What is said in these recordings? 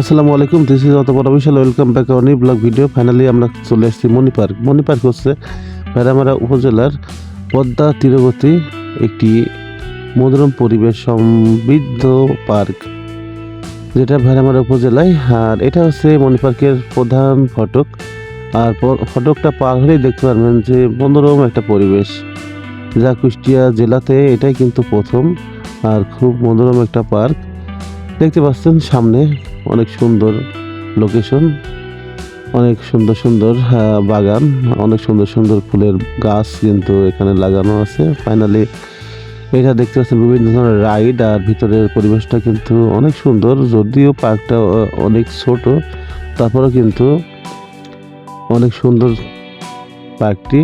আসসালামু আলাইকুম this is অত বড় বিশাল welcome back Oni vlog video finally আমরা চলে এসেছি মণি পার্ক পার্ক হচ্ছে ভেড়ামারা উপজেলার পদ্মা তীরবর্তী একটি মনোরম পরিবেশ সমৃদ্ধ পার্ক, যেটা ভেড়ামারা উপজেলায়। আর এটা হচ্ছে মণি পার্কের প্রধান ফটক। আর ফটকটা পার হলেই দেখতে পারবেন যে মনোরম একটা পরিবেশ। যা কুষ্টিয়া জেলাতে এটাই কিন্তু প্রথম আর খুব মনোরম একটা পার্ক। দেখতে পাচ্ছেন সামনে অনেক সুন্দর লোকেশন অনেক সুন্দর সুন্দর বাগান, অনেক সুন্দর সুন্দর ফুলের গাছ কিন্তু এখানে লাগানো আছে। ফাইনালি এটা দেখতে পাচ্ছেন বিভিন্ন ধরনের রাইড আর ভিতরের পরিবেশটা কিন্তু অনেক সুন্দর, যদিও পার্কটা অনেক ছোট, তারপরেও কিন্তু অনেক সুন্দর পার্কটি।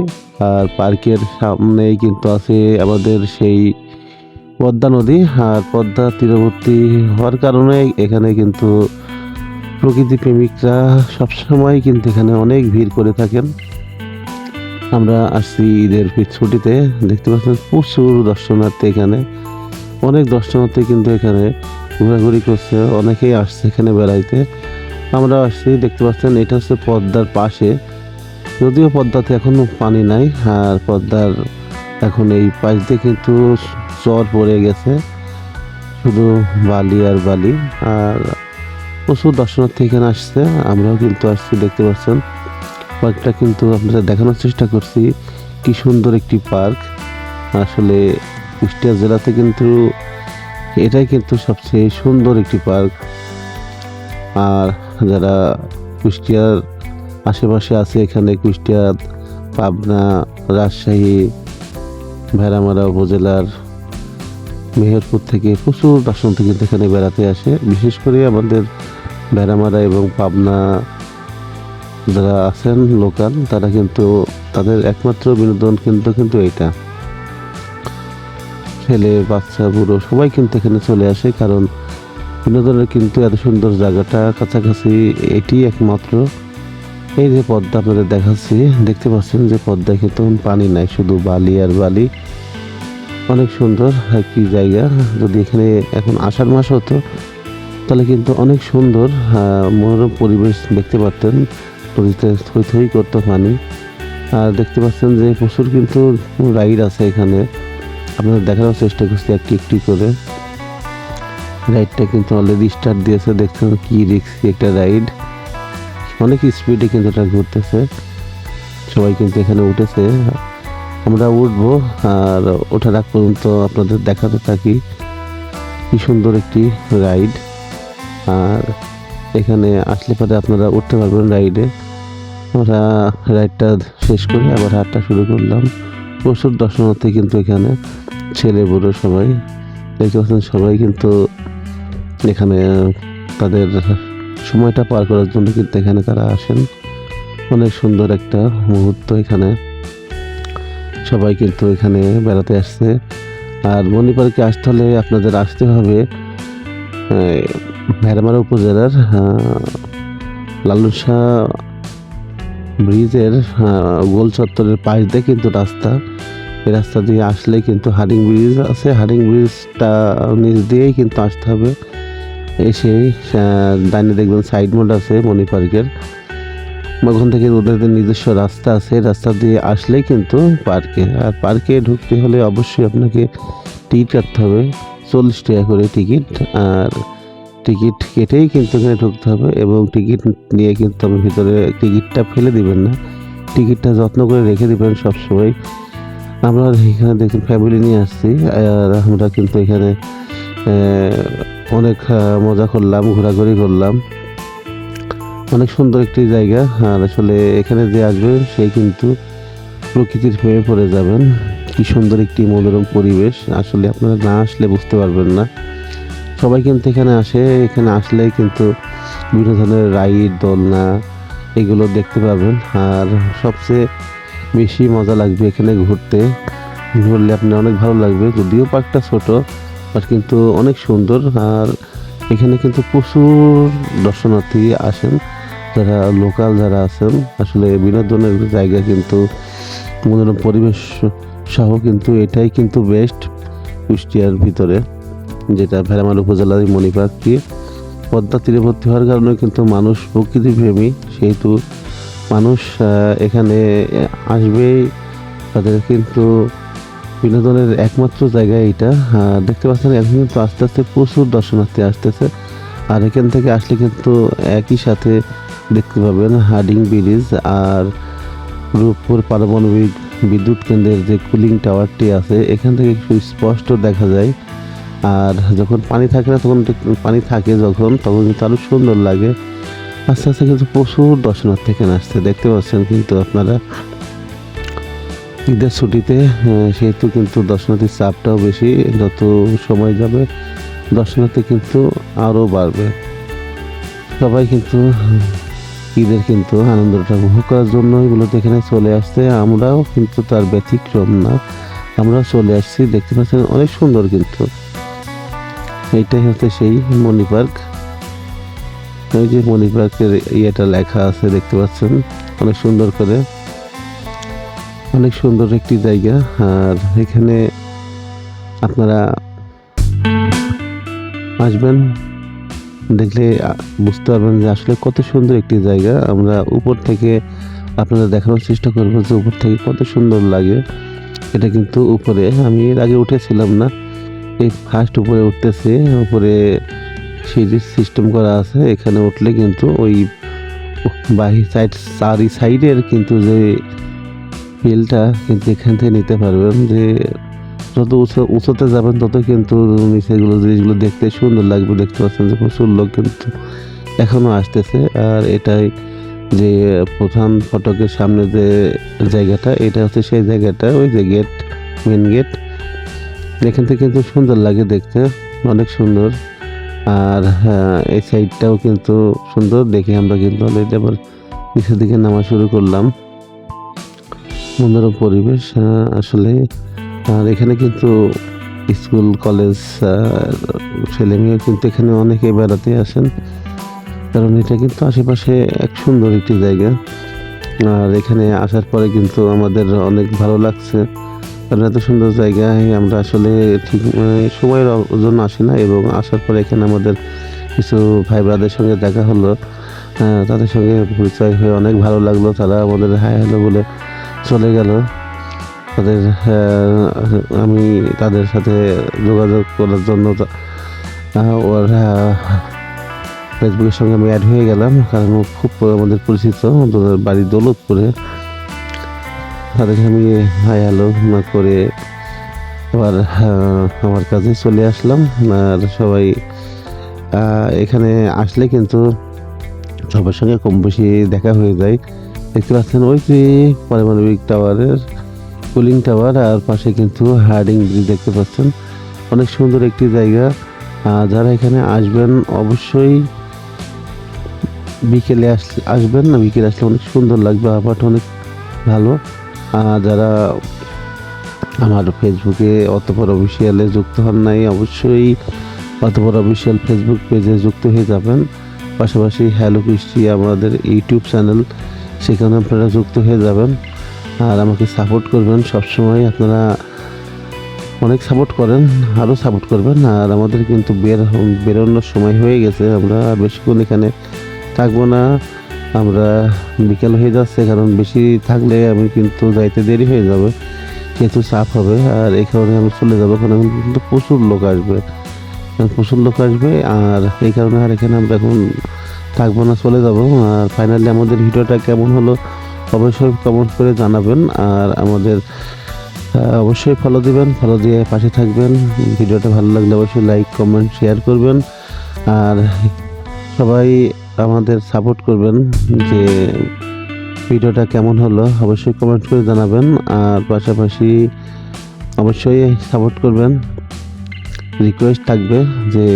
আর পার্কের সামনেই কিন্তু আছে আমাদের সেই পদ্মা নদী আর পদ্মা তীরবর্তী হওয়ার কারণে এখানে কিন্তু প্রকৃতি প্রেমিকরা সবসময় কিন্তু এখানে অনেক ভিড় করে থাকেন। আমরা আসছি ঈদের ছুটিতে, দেখতে পাচ্ছেন প্রচুর দর্শনার্থী এখানে। অনেক দর্শনার্থী কিন্তু এখানে ঘোরাঘুরি করছে, অনেকেই আসছে এখানে বেড়াইতে। আমরা আসছি, দেখতে পাচ্ছেন এটা হচ্ছে পদ্মার পাশে। যদিও পদ্মাতে এখনও পানি নাই, আর পদ্মার এখন এই পাশ দিয়ে কিন্তু চর পড়ে গেছে। শুধু বালি আর বালি। আর প্রচুর দর্শনার্থী এখানে আসছে। আমরাও কিন্তু আসছি, দেখতে পাচ্ছেন। পার্কটা কিন্তু আপনাদের দেখানোর চেষ্টা করছি। কি সুন্দর একটি পার্ক। আসলে কুষ্টিয়া জেলাতে কিন্তু এটাই কিন্তু সবচেয়ে সুন্দর একটি পার্ক। আর যারা কুষ্টিয়ার আশেপাশে আছে, এখানে কুষ্টিয়া, পাবনা, রাজশাহী, ভেড়ামারা উপজেলার মেহেরপুর থেকে প্রচুর দর্শনার্থী কিন্তু এখানে বেড়াতে আসে। বিশেষ করে আমাদের ভেড়ামারা এবং পাবনা যারা আছেন লোকাল, তারা কিন্তু তাদের একমাত্র বিনোদন কিন্তু কিন্তু এইটা। ছেলে, বাচ্চা, বুড়ো সবাই কিন্তু এখানে চলে আসে কারণ বিনোদনের কিন্তু এত সুন্দর জায়গাটা কাছাকাছি এটি একমাত্র। এই যে পদ্মা আপনাদের দেখাচ্ছি, দেখতে পাচ্ছেন যে পদ্মায় কিন্তু পানি নাই, শুধু বালি আর বালি। অনেক সুন্দর একটি জায়গা? যদি এখানে এখন আষাঢ় মাস হতো তাহলে কিন্তু অনেক সুন্দর আহ, মনোরম পরিবেশ দেখতে পারতেন। নদীতে থই থই করতো পানি। আর দেখতে পাচ্ছেন যে প্রচুর কিন্তু রাইড আছে এখানে। আপনাদের দেখানোর চেষ্টা করছি একটি একটি করে। রাইডটা কিন্তু অলরেডি স্টার্ট দিয়েছে দেখছেন কি রিক্সি একটা রাইড। অনেক স্পিডে কিন্তু এটা ঘুরতেছে। সবাই কিন্তু এখানে উঠেছে। আমরা উঠবো, আর ওঠার আগ পর্যন্ত আপনাদের দেখাতে থাকি। কি সুন্দর একটি রাইড। আর এখানে আসলে পরে আপনারা উঠতে পারবেন রাইডে। আমরা রাইডটা শেষ করে আবার হাঁটটা শুরু করলাম। প্রচুর দর্শনার্থী কিন্তু এখানে, ছেলে, বুড়ো সবাই দেখতে পাচ্ছেন সবাই কিন্তু এখানে, তাদের সময়টা পার করার জন্য কিন্তু এখানে তারা আসেন। অনেক সুন্দর একটা মুহূর্ত এখানে। সবাই কিন্তু এখানে বেড়াতে আসছে। আর মণি পার্কে আসতে হলে আপনাদের আসতে হবে ভেড়ামারা উপজেলার লালন ব্রিজের গোল চত্বরের পাশ দিয়ে কিন্তু রাস্তা। এই রাস্তা দিয়ে আসলে কিন্তু হারিং ব্রিজ আছে। হারিং ব্রিজটা নিচ দিয়েই কিন্তু আসতে হবে। আহ, ডাইনে দেখবেন সাইড মোড আছে মণি পার্কের। ওখান থেকে ওদের নিজস্ব রাস্তা আছে রাস্তা দিয়ে আসলেই কিন্তু পার্কে আর পার্কে ঢুকতে হলে অবশ্যই আপনাকে টিকিট কাটতে হবে, চল্লিশ টাকা করে টিকিট আর টিকিট কেটেই কিন্তু এখানে ঢুকতে হবে এবং টিকিট নিয়ে কিন্তু আপনি ভিতরে টিকিটটা ফেলে দিবেন না। টিকিটটা যত্ন করে রেখে দিবেন সবসময়। আমরা এখানে দেখুন ফ্যামিলি নিয়ে আসছি, আর আমরা কিন্তু এখানে অনেক মজা করলাম, ঘোরাঘুরি করলাম। অনেক সুন্দর একটি জায়গা। আর আসলে এখানে যে আসবেন সে কিন্তু প্রকৃতির হয়ে পড়ে যাবেন। কি সুন্দর একটি মনোরম পরিবেশ। আসলে আপনারা না আসলে বুঝতে পারবেন না। সবাই কিন্তু এখানে আসে। এখানে আসলে কিন্তু বিভিন্ন ধরনের রাইড, দোলনা, এগুলো দেখতে পাবেন আর সবচেয়ে বেশি মজা লাগবে এখানে ঘুরতে। ঘুরলে আপনার অনেক ভালো লাগবে। যদিও পার্কটা ছোট, বাট কিন্তু অনেক সুন্দর। আর এখানে কিন্তু প্রচুর দর্শনার্থী আসেন। যারা লোকাল যারা আছেন, আসলে বিনোদনের জায়গা কিন্তু মনোরম পরিবেশ সহ কিন্তু এটাই কিন্তু বেস্ট কুষ্টিয়ার ভিতরে, যেটা ভেড়ামাল উপজেলার এই মণিপার্কটি পদ্মা তীরবর্তী হওয়ার কারণে কিন্তু মানুষ প্রকৃতি প্রেমী সেহেতু মানুষ এখানে আসবেই। তাদের কিন্তু বিনোদনের একমাত্র জায়গা এটা দেখতে পাচ্ছেন, এখন কিন্তু আস্তে আস্তে প্রচুর দর্শনার্থী আসতেছে। আর এখান থেকে আসলে কিন্তু একই সাথে দেখতে পাবেন হার্ডিং ব্রিজ আর রূপপুর পারমাণবিক বিদ্যুৎ কেন্দ্রের যে কুলিং টাওয়ারটি আছে, এখান থেকে একটু স্পষ্ট দেখা যায়। আর যখন পানি থাকে না, তখন পানি থাকে যখন, তখন কিন্তু আরও সুন্দর লাগে। আস্তে আস্তে কিন্তু প্রচুর দর্শনার্থী এখানে আসছে, দেখতে পাচ্ছেন কিন্তু আপনারা। ঈদের ছুটিতে সেহেতু কিন্তু দর্শনার্থীর চাপটাও বেশি, যত সময় যাবে, দর্শনার্থী কিন্তু আরও বাড়বে। সবাই কিন্তু ঈদের কিন্তু আনন্দটা উপভোগ করার জন্য এগুলোতে এখানে চলে আসছে। আমরাও কিন্তু তার ব্যতিক্রম না। আমরা চলে আসছি, দেখতে পাচ্ছেন অনেক সুন্দর কিন্তু। এইটাই হচ্ছে সেই মণি পার্ক। ওই যে মণি পার্কের ইয়েটা লেখা আছে, দেখতে পাচ্ছেন, অনেক সুন্দর করে। অনেক সুন্দর একটি জায়গা। আর এখানে আপনারা আসবেন। দেখলে বুঝতে পারবেন যে আসলে কত সুন্দর একটি জায়গা। আমরা উপর থেকে আপনারা দেখানোর চেষ্টা করব যে উপর থেকে কত সুন্দর লাগে। এটা কিন্তু উপরে। আমি এর আগে উঠেছিলাম না। এই ফার্স্ট উপরে উঠতেছে। উপরে সিঁড়ির সিস্টেম করা আছে। এখানে উঠলে কিন্তু ওই বাহি সাইড, চারি সাইডের কিন্তু যে ফিলটা কিন্তু এখান থেকে নিতে পারবেন যে যত উঁচু উঁচুতে যাবেন তত কিন্তু নিচেগুলো জিনিসগুলো দেখতে সুন্দর লাগবে। দেখতে পাচ্ছেন যে প্রচুর লোক কিন্তু এখনও আসতেছে। আর এটাই যে প্রধান ফটকের সামনে যে জায়গাটা এটা হচ্ছে সেই জায়গাটা ওই যে গেট মেন গেট এখান থেকে কিন্তু সুন্দর লাগে দেখতে অনেক সুন্দর। আর হ্যাঁ, এই সাইডটাও কিন্তু সুন্দর দেখে আমরা কিন্তু অলরেডি আবার নিচের দিকে নামা শুরু করলাম। মনোরম পরিবেশ আসলে আর এখানে কিন্তু স্কুল, কলেজ ছেলে মেয়ে কিন্তু এখানে অনেকে বেড়াতে আসেন। কারণ এটা কিন্তু আশেপাশে এক সুন্দর একটি জায়গা। আর এখানে আসার পরে কিন্তু আমাদের অনেক ভালো লাগছে। কারণ এত সুন্দর জায়গায় আমরা আসলে ঠিক সময়ের জন্য আসি না এবং আসার পরে এখানে আমাদের কিছু ভাই ব্রাদের সঙ্গে দেখা হলো। তাদের সঙ্গে পরিচয় হয়ে অনেক ভালো লাগল। তারা আমাদের হাই হ্যালো বলে চলে গেল। তাদের আমি তাদের সাথে যোগাযোগ করার জন্য ওর ফেসবুকের সঙ্গে আমি অ্যাড হয়ে গেলাম, কারণ ও খুব আমাদের পরিচিত, ওদের বাড়ি দৌলতপুরে। তাদেরকে আমি, হাই হ্যালো না করে আবার আমার কাছে চলে আসলাম। আর সবাই এখানে আসলে কিন্তু সবার সঙ্গে কম বেশি দেখা হয়ে যায়। দেখতে পাচ্ছেন ওই যে পারমাণবিক টাওয়ারের কুলিং টাওয়ার আর পাশে কিন্তু হার্ডিং ব্রিজ দেখতে পাচ্ছেন। অনেক সুন্দর একটি জায়গা। যারা এখানে আসবেন, অবশ্যই বিকেলে আস, আসবেন না, বিকেলে আসলে অনেক সুন্দর লাগবে, আবহাওয়াটা অনেক ভালো। যারা আমার ফেসবুকে অতপর অফিসিয়ালে যুক্ত হন নাই, অবশ্যই অতপর অফিসিয়াল ফেসবুক পেজে যুক্ত হয়ে যাবেন। পাশাপাশি হ্যালো কৃষ্টি আমাদের ইউটিউব চ্যানেল সেখানে আপনারা যুক্ত হয়ে যাবেন। আর আমাকে সাপোর্ট করবেন সবসময়। আপনারা অনেক সাপোর্ট করেন আরও সাপোর্ট করবেন। আর আমাদের কিন্তু বের বেরোনোর সময় হয়ে গেছে। আমরা বেশিক্ষণ এখানে থাকব না। আমরা বিকেল হয়ে যাচ্ছে, কারণ বেশি থাকলে আমি কিন্তু যাইতে দেরি হয়ে যাবে, যেহেতু চাপ হবে। আর এই কারণে আমি চলে যাব। কারণ কিন্তু প্রচুর লোক আসবে। প্রচুর লোক আসবে। আর এই কারণে আর এখানে আমরা এখন থাকব না, চলে যাব। আর ফাইনালি আমাদের ভিডিওটা কেমন হলো? অবশ্যই কমেন্ট করে জানাবেন আর আমাদের অবশ্যই ফলো দিবেন ফলো দিয়ে পাশে থাকবেন। ভিডিওটা ভালো লাগলে অবশ্যই লাইক কমেন্ট শেয়ার করবেন। আর সবাই আমাদের সাপোর্ট করবেন যে ভিডিওটা কেমন হলো, অবশ্যই কমেন্ট করে জানাবেন। আর পাশাপাশি অবশ্যই সাপোর্ট করবেন। রিকোয়েস্ট থাকবে যে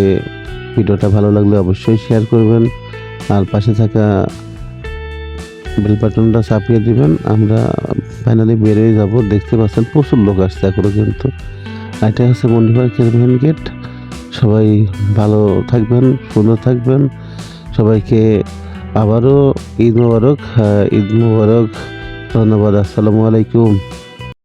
ভিডিওটা ভালো লাগলে অবশ্যই শেয়ার করবেন। আর পাশে থাকা বেল বাটনটা চাপিয়ে দিবেন। আমরা ফাইনালি বেরিয়ে যাব। দেখতে পাচ্ছেন প্রচুর লোক আসছে এখনও কিন্তু। এটা হচ্ছে মন্ডিপার্কের মেন গেট সবাই ভালো থাকবেন সুন্দর থাকবেন। সবাইকে আবারও ঈদ মোবারক। আহ, ঈদ মোবারক। ধন্যবাদ আসসালামু আলাইকুম।